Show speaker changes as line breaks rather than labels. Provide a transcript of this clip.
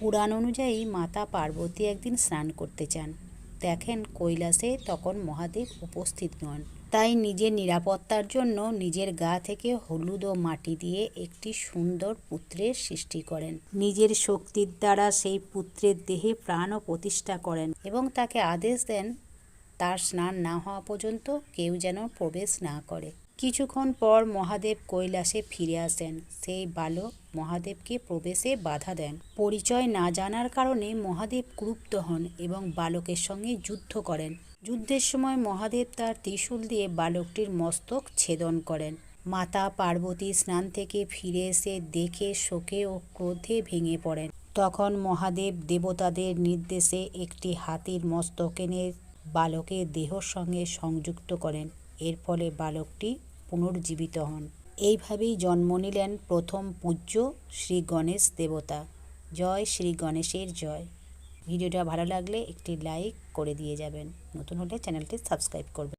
পুরাণ অনুযায়ী মাতা পার্বতী একদিন স্নান করতে চান দেখেন কৈলাসে তখন মহাদেব উপস্থিত নন। তাই নিজের নিরাপত্তার জন্য নিজের গা থেকে হলুদ ও মাটি দিয়ে একটি সুন্দর পুত্রের সৃষ্টি করেন। নিজের শক্তির দ্বারা সেই পুত্রের দেহে প্রাণ ও প্রতিষ্ঠা করেন এবং তাকে আদেশ দেন, তার স্নান না হওয়া পর্যন্ত কেউ যেন প্রবেশ না করে। কিছুক্ষণ পর মহাদেব কৈলাসে ফিরে আসেন। সেই বালক মহাদেবকে প্রবেশে বাধা দেন। পরিচয় না জানার কারণে মহাদেব ক্রুপ্ত হন এবং বালকের সঙ্গে যুদ্ধ করেন। যুদ্ধের সময় মহাদেব তার ত্রিশূল দিয়ে বালকটির মস্তক ছেদন করেন। মাতা পার্বতী স্নান থেকে ফিরে এসে দেখে শোকে ও ক্রোধে ভেঙে পড়েন। তখন মহাদেব দেবতাদের নির্দেশে একটি হাতির মস্তক এনে বালকের দেহর সঙ্গে সংযুক্ত করেন। এর ফলে বালকটি পুনর্জীবিত হন। এইভাবেই জন্ম নিলেন প্রথম পূজ্য শ্রী গণেশ দেবতা। জয় শ্রী গণেশের জয়। ভিডিওটা ভালো লাগলে একটি লাইক করে দিয়ে যাবেন। নতুন হলে চ্যানেলটি সাবস্ক্রাইব করবেন।